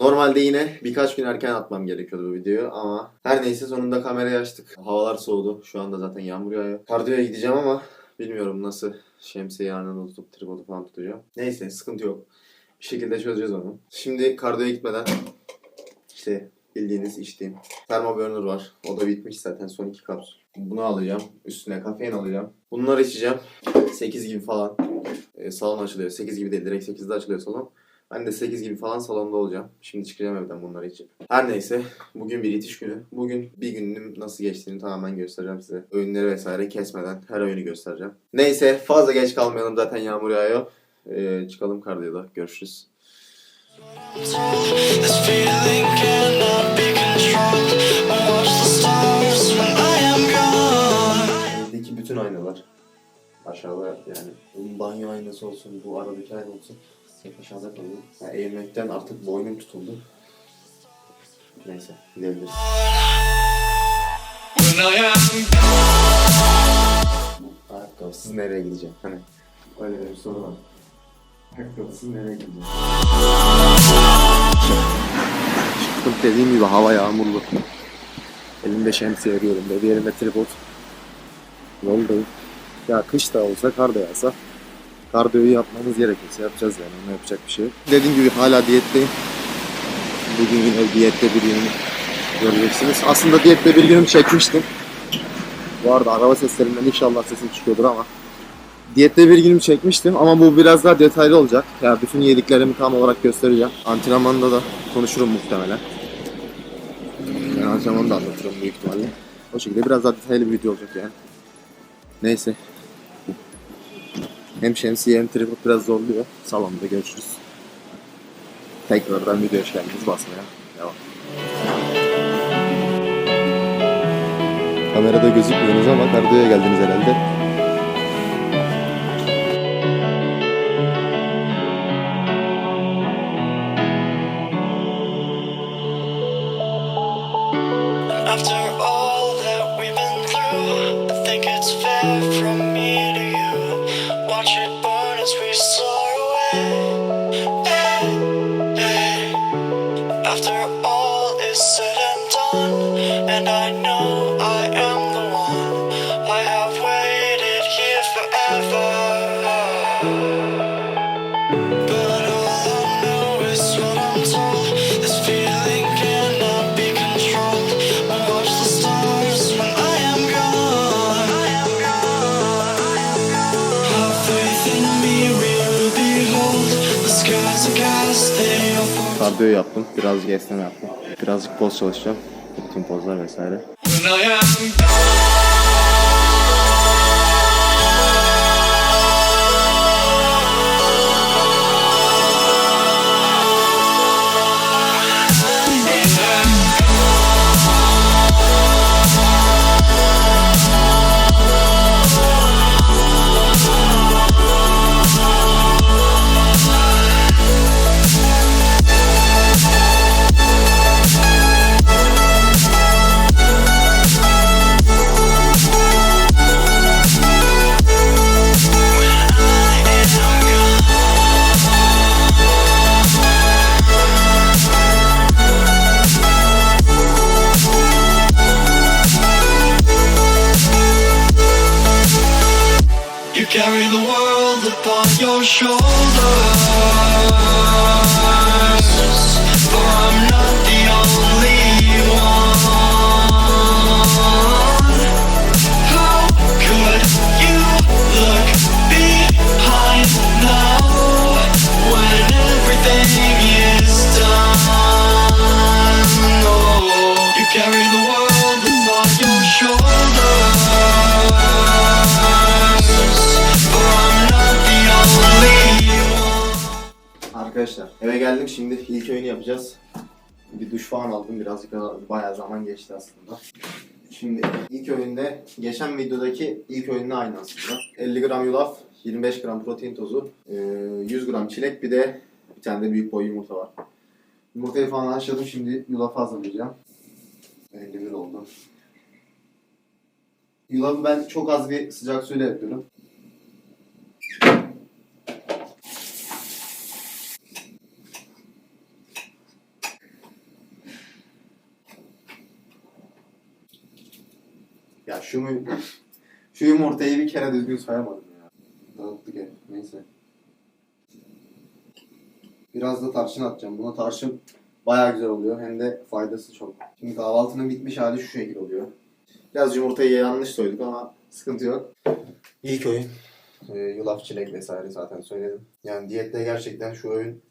Normalde yine birkaç gün erken atmam gerekiyordu bu videoyu ama her neyse sonunda kamerayı açtık. Havalar soğudu. Şu anda zaten yağmur yağıyor. Kardiyoya gideceğim ama bilmiyorum nasıl şemsiye yanına tutup tripodu falan tutacağım. Neyse sıkıntı yok. Bir şekilde çözeceğiz onu. Şimdi kardiyoya gitmeden işte bildiğiniz içtiğim termoburner var. O da bitmiş zaten son iki kapsül. Bunu alacağım. Üstüne kafein alacağım. Bunları içeceğim. 8 gibi falan e, salon açılıyor. 8 gibi değil direkt 8'de açılıyor salon. Ben de 8 gibi falan salonda olacağım. Şimdi çıkacağım evden bunları içip. Her neyse bugün bir itiş günü. Bugün bir günüm nasıl geçtiğini tamamen göstereceğim size. Öğünleri vesaire kesmeden her öğünü göstereceğim. Neyse fazla geç kalmayalım zaten yağmur yağıyor. E, çıkalım kardiyoda. Görüşürüz. This feeling cannot be controlled. I watch the stars when I am gone. Evdeki bütün aynalar. Aşağıda yani bunun banyo aynası olsun, bu aradaki ayna olsun. Hep aşağıda kalıyor. Yani eğilmekten artık boynum tutuldu. Neyse gidebiliriz. Ayakkabısız nereye gideceğim? Hani öyle bir soru var. Ayakkabısız nereye gideceğim? Çıktım dediğim gibi hava yağmurlu. Elimde şemsiye arıyorum. Bir elimde tripod. Yoldayım. Ya kış da olsa kar da yağsa kardiyoyu yapmamız gerekirse yapacağız yani. Ona yapacak bir şey yok. Dediğim gibi hala diyetteyim. Bugün yine diyette bir günümü göreceksiniz. Aslında diyette bir günümü çekmiştim. Bu arada araba seslerinden inşallah sesim çıkıyordur ama. Diyette bir günüm çekmiştim ama bu biraz daha detaylı olacak. Ya bütün yediklerimi tam olarak göstereceğim. Antrenmanda da konuşurum muhtemelen. Yani antrenmanı da anlatırım büyük ihtimalle. O şekilde biraz daha detaylı bir video olacak yani. Neyse. Hem şemsiye hem tripod biraz zorluyor. Salonda görüşürüz. Tekrardan video geldiniz basmaya. Devam. Kamerada gözükmüyorsunuz ama kardiyoya geldiniz herhalde. Kardiyo yaptım. Birazcık esneme yaptım. Birazcık poz çalışacağım. Bütün pozlar vesaire. Upon your shoulders. For I'm not the only one. How could you look behind now when everything is done? Oh, you carry the world upon your shoulders. Arkadaşlar eve geldim şimdi ilk öğünü yapacağız. Bir duş falan aldım birazcık bayağı zaman geçti aslında. Şimdi ilk öğünde geçen videodaki ilk öğünle aynı aslında. 50 gram yulaf, 25 gram protein tozu, e, 100 gram çilek bir de bir tane de büyük boy yumurta var. Yumurtayı falan haşladım şimdi yulafı hazırlayacağım. 51 oldu. Yulafı ben çok az bir sıcak suyla yapıyorum. Şu, şu yumurtayı bir kere düzgün soyamadım ya. Dağıttık ya. Neyse. Biraz da tarçın atacağım. Buna tarçın bayağı güzel oluyor. Hem de faydası çok. Şimdi kahvaltının bitmiş hali şu şekil oluyor. Biraz yumurtayı yanlış soyduk ama sıkıntı yok. İlk öğün e, yulaf, çilek vesaire zaten söyledim. Yani diyette gerçekten şu öğün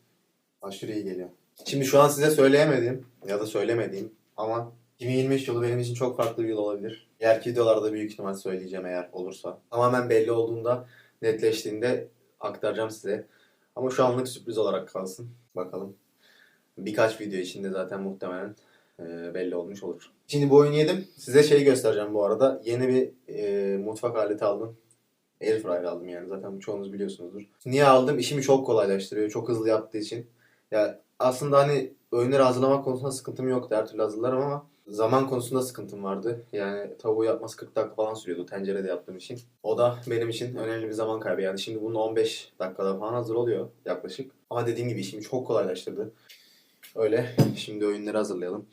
aşırı iyi geliyor. Şimdi şu an size söyleyemediğim ya da söylemediğim ama 2023 yılı benim için çok farklı bir yıl olabilir. Diğer videolarda büyük ihtimal söyleyeceğim eğer olursa. Tamamen belli olduğunda, netleştiğinde aktaracağım size. Ama şu anlık sürpriz olarak kalsın. Bakalım. Birkaç video içinde zaten muhtemelen e, belli olmuş olur. Şimdi bu oyunu yedim. Size şey göstereceğim bu arada. Yeni bir e, mutfak aleti aldım. Airfryer aldım yani zaten çoğunuz biliyorsunuzdur. Niye aldım? İşimi çok kolaylaştırıyor. Çok hızlı yaptığı için. Ya aslında hani öğünleri hazırlamak konusunda sıkıntım yoktu. Her türlü hazırlarım ama zaman konusunda sıkıntım vardı. Yani tavuğu yapması 40 dakika falan sürüyordu tencerede yaptığım için. O da benim için önemli bir zaman kaybı. Yani şimdi bunun 15 dakikada falan hazır oluyor yaklaşık. Ama dediğim gibi işimi çok kolaylaştırdı. Öyle. Şimdi öğünleri hazırlayalım.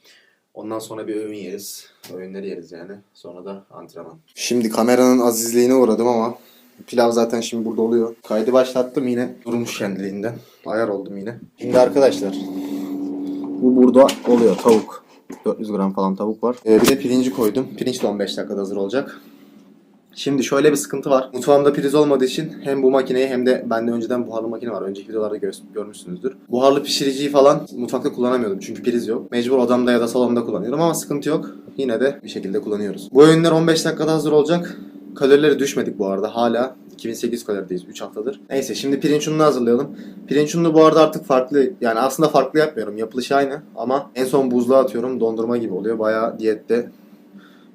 Ondan sonra bir öğün yeriz. Öğünleri yeriz yani. Sonra da antrenman. Şimdi kameranın azizliğine uğradım ama pilav zaten şimdi burada oluyor. Kaydı başlattım yine. Durmuş kendiliğinden. Ayar oldum yine. Şimdi arkadaşlar. Bu burada oluyor tavuk. 400 gram falan tavuk var. Ee, bir de pirinci koydum. Pirinç de 15 dakikada hazır olacak. Şimdi şöyle bir sıkıntı var. Mutfağımda priz olmadığı için hem bu makineyi hem de bende önceden buharlı makine var. Önceki videolarda gö- görmüşsünüzdür. Buharlı pişiriciyi falan mutfakta kullanamıyordum çünkü priz yok. Mecbur odamda ya da salonda kullanıyorum ama sıkıntı yok. Yine de bir şekilde kullanıyoruz. Bu öğünler 15 dakikada hazır olacak. Kalorileri düşmedik bu arada. Hala 2800 kalorideyiz 3 haftadır. Neyse şimdi pirinç ununu hazırlayalım. Pirinç ununu bu arada artık farklı yani aslında farklı yapmıyorum. Yapılışı aynı ama en son buzluğa atıyorum. Dondurma gibi oluyor. Bayağı diyette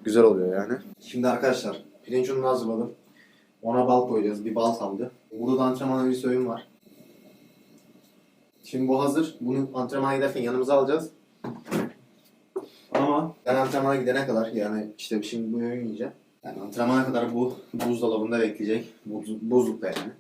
güzel oluyor yani. Şimdi arkadaşlar pirinç ununu hazırladım. Ona bal koyacağız. Bir bal kaldı. Burada da antrenman öncesi öğün var. Şimdi bu hazır. Bunu antrenmana giderken yanımıza alacağız. Ama ben antrenmana gidene kadar yani işte şimdi bu öğün yiyeceğim. Yani antrenmana kadar bu buzdolabında bekleyecek. Buz, buzlukta yani.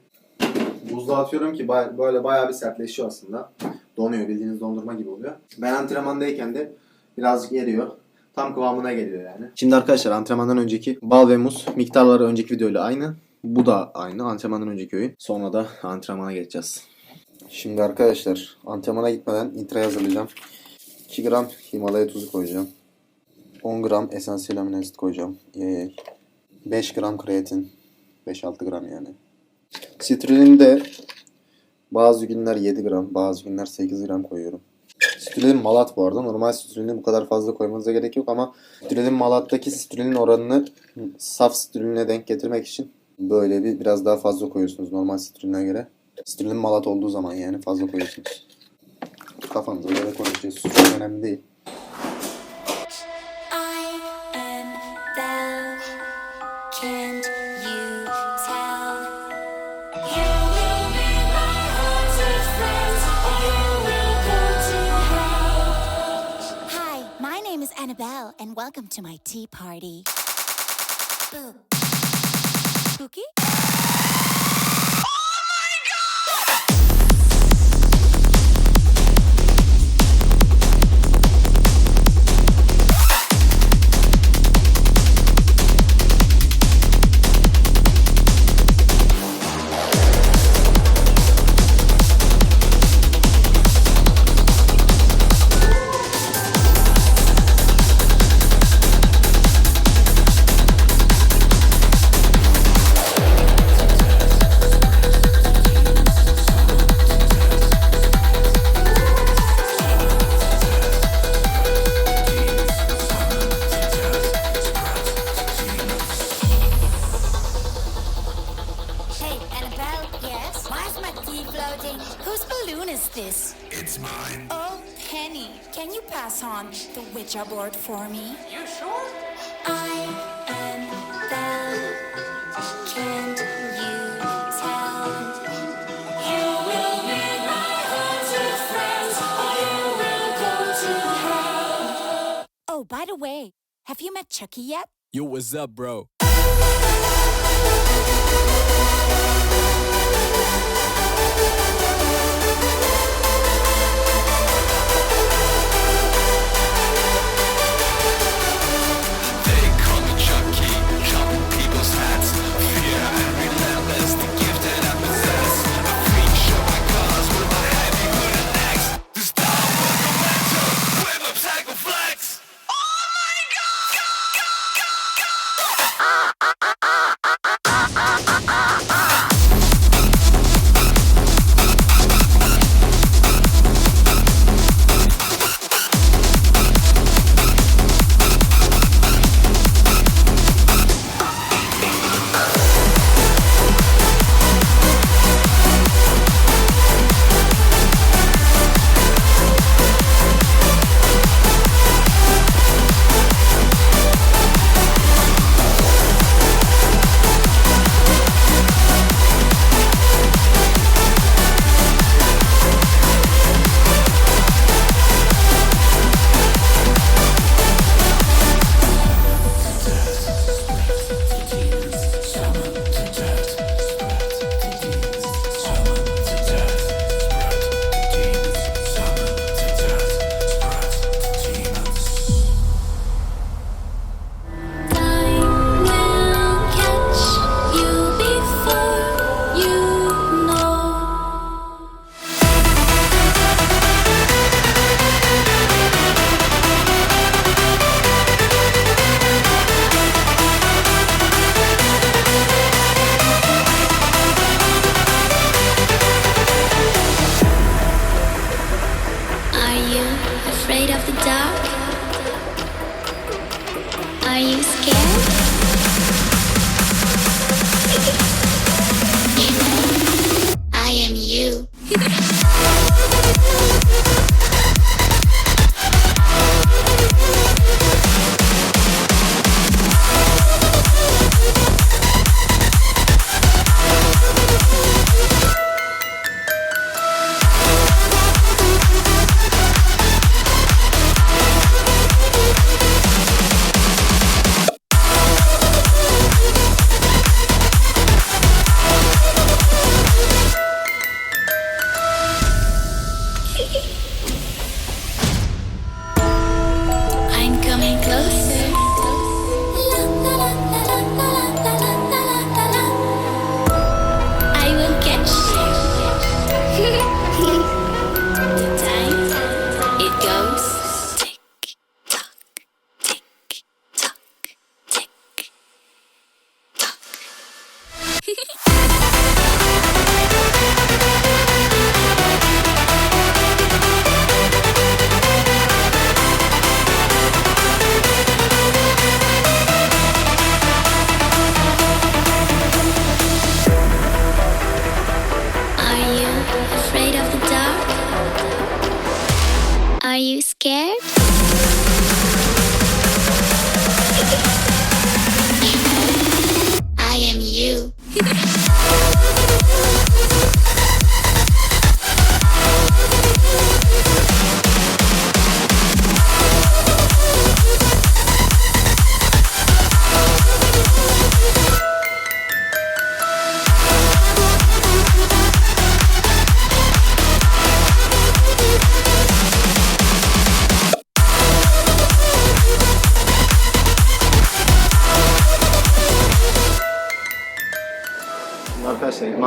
Buzluğa atıyorum ki bay- böyle bayağı bir sertleşiyor aslında. Donuyor bildiğiniz dondurma gibi oluyor. Ben antrenmandayken de birazcık eriyor. Tam kıvamına geliyor yani. Şimdi arkadaşlar antrenmandan önceki bal ve muz miktarları önceki videoyla aynı. Bu da aynı antrenmandan önceki öğün. Sonra da antrenmana geçeceğiz. Şimdi arkadaşlar antrenmana gitmeden intra'yı hazırlayacağım. 2 gram Himalaya tuzu koyacağım. 10 gram esansiyel amino koyacağım. Ee, 5 gram kreatin. 5-6 gram yani. Sitrullin de bazı günler 7 gram, bazı günler 8 gram koyuyorum. Sitrullin malat bu arada. Normal sitrullini bu kadar fazla koymanıza gerek yok ama sitrullin malattaki sitrullin oranını saf sitruline denk getirmek için böyle bir biraz daha fazla koyuyorsunuz normal sitruline göre. Sitrullin malat olduğu zaman yani fazla koyuyorsunuz. Kafanıza göre konuşuyorsunuz. Çok önemli değil. Annabelle, and welcome to my tea party. Boo. Spooky? Ouija board for me? You sure? I am Belle. Can't you tell? You will be my haunted friend, or you will go to hell. Oh, by the way, have you met Chucky yet? Yo, what's up, bro? He's a-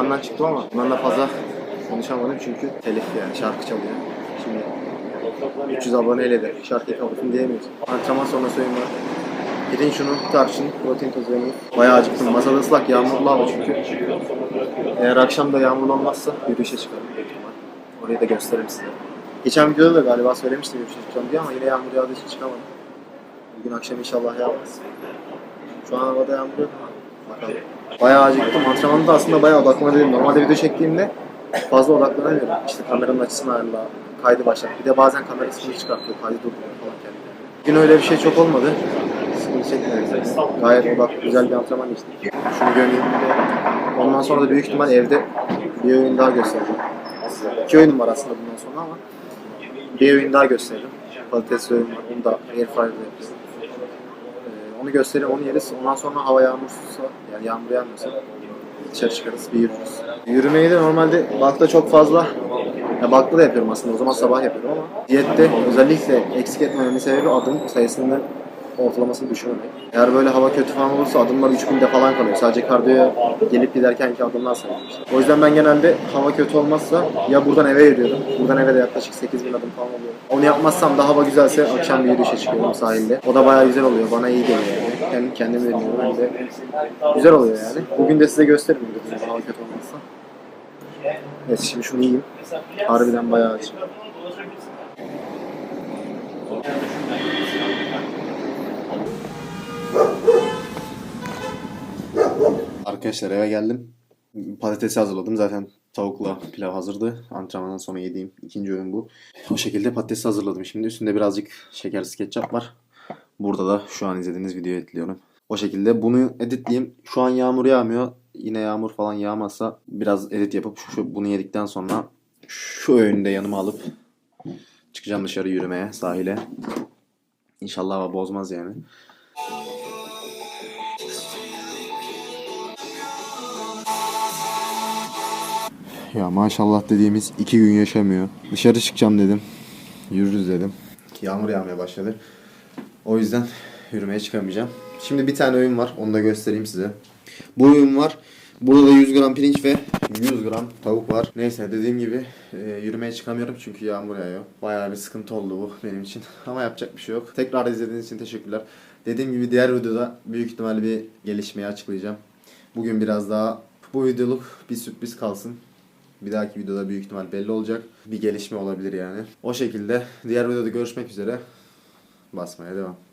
İmandan çıktım ama imanla fazla konuşamadım çünkü telif yani şarkı çalıyor. Şimdi 300 aboneyle de şarkıyı kapatın diyemiyoruz. Antrenman sonrası oyun. Gidin şunu tarçın, protein tozu yemeyin. Bayağı acıktım. Masada ıslak yağmurlu hava çünkü. Eğer akşam da yağmurlanmazsa yürüyüşe çıkarım. Orayı da gösteririm size. Geçen videoda da galiba söylemiştim yürüyüşe çıkacağım diye ama yine yağmur yağdığı için çıkamadım. Bugün akşam inşallah yağmaz. Şu an havada yağmur yok bakalım. Bayağı acıktım. Antrenmanda aslında bayağı odaklanabilirim. Normalde video çektiğimde fazla odaklanamıyorum. İşte kameranın açısını ayarla, kaydı başlat. Bir de bazen kamera sıkıntı çıkartıyor, kaydı durduruyor falan kendine. Bugün öyle bir şey çok olmadı. Sıkıntı çekmedim. Gayet odak, güzel bir antrenman geçti. Şunu göreyim. Ondan sonra da büyük ihtimal evde bir oyun daha göstereceğim. İki oyunum var aslında bundan sonra ama bir oyun daha göstereceğim. Patates oyun var. Onu da Airfryer'da yapıyorum. Onu göstereyim, onu yeriz. Ondan sonra hava yağmursuzsa, yani yağmur yağmıyorsa dışarı çıkarız, bir yürürüz. Yürümeyi de normalde bulkta çok fazla, ya bulkta da yapıyorum aslında, o zaman sabah yapıyorum ama diyette özellikle eksik etmememin sebebi adım sayısının ortalamasını düşürmek. Eğer böyle hava kötü falan olursa adımlar 3000'de falan kalıyor. Sadece kardiyoya gelip giderken ki adımlar sayılır. O yüzden ben genelde hava kötü olmazsa ya buradan eve yürüyorum. Buradan eve de yaklaşık 8000 adım falan oluyor. Onu yapmazsam da hava güzelse akşam bir yürüyüşe çıkıyorum sahilde. O da bayağı güzel oluyor. Bana iyi geliyor yani. Kendim, kendimi dinliyorum. Hem de güzel oluyor yani. Bugün de size gösteririm dedim hava kötü olmazsa. Evet şimdi şunu yiyeyim. Harbiden bayağı acı. Arkadaşlar eve geldim. Patatesi hazırladım. Zaten tavukla pilav hazırdı. Antrenmandan sonra yediğim ikinci öğün bu. O şekilde patatesi hazırladım. Şimdi üstünde birazcık şekersiz ketçap var. Burada da şu an izlediğiniz videoyu editliyorum. O şekilde bunu editleyeyim. Şu an yağmur yağmıyor. Yine yağmur falan yağmazsa biraz edit yapıp şu, bunu yedikten sonra şu öğünü de yanıma alıp çıkacağım dışarı yürümeye sahile. İnşallah hava bozmaz yani. Ya maşallah dediğimiz iki gün yaşamıyor. Dışarı çıkacağım dedim. Yürürüz dedim. Yağmur yağmaya başladı. O yüzden yürümeye çıkamayacağım. Şimdi bir tane oyun var. Onu da göstereyim size. Bu oyun var. Burada da 100 gram pirinç ve 100 gram tavuk var. Neyse dediğim gibi e, yürümeye çıkamıyorum çünkü yağmur yağıyor. Bayağı bir sıkıntı oldu bu benim için. Ama yapacak bir şey yok. Tekrar izlediğiniz için teşekkürler. Dediğim gibi diğer videoda büyük ihtimalle bir gelişmeyi açıklayacağım. Bugün biraz daha bu videoluk bir sürpriz kalsın. Bir dahaki videoda büyük ihtimal belli olacak. Bir gelişme olabilir yani. O şekilde diğer videoda görüşmek üzere. Basmaya devam.